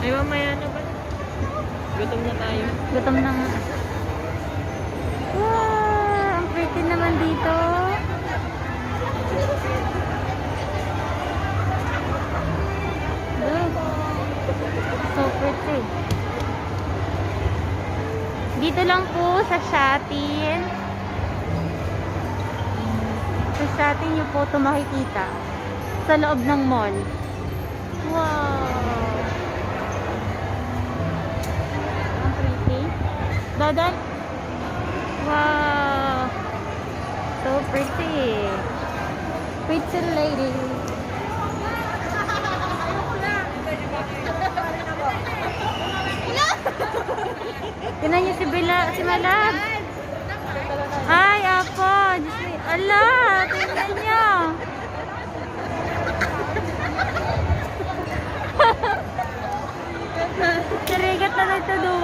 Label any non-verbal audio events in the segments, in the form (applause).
Ay, mamaya na ba? Gutom na tayo. Gutom na nga. Wow! Ang pretty naman dito. Look. So pretty. Dito lang po sa Shatin. Sa Shatin nyo po ito makikita. Sa loob ng mall. Wow! Dadan? Wow! So pretty. Pretty lady. Tinan niyo si Bella, si Malab. Ay, apo. Ala, tingnan niyo. (laughs) Narigat na nagtuduan.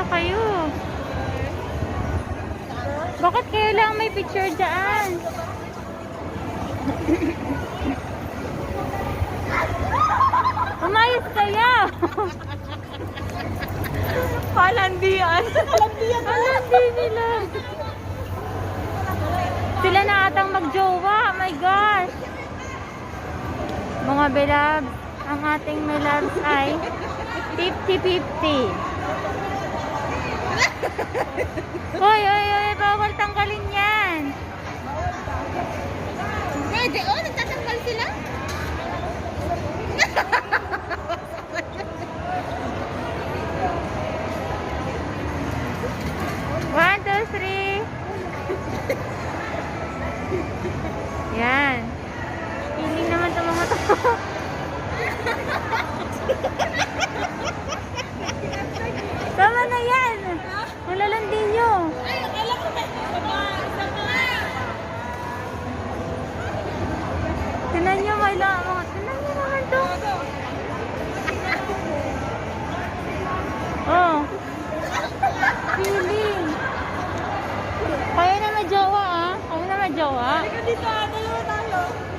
Hala kayo. Bakit kayo lang may picture dyan? Umayos kayo! Palandian. Palandi nila. Sila na atang magjowa. Oh my gosh. Mga belabs, ang ating belabs ay 50-50. Hoy, hoy, hoy, bawal tanggalin yan. Jowa ah. Halika dito, dalawa tayo.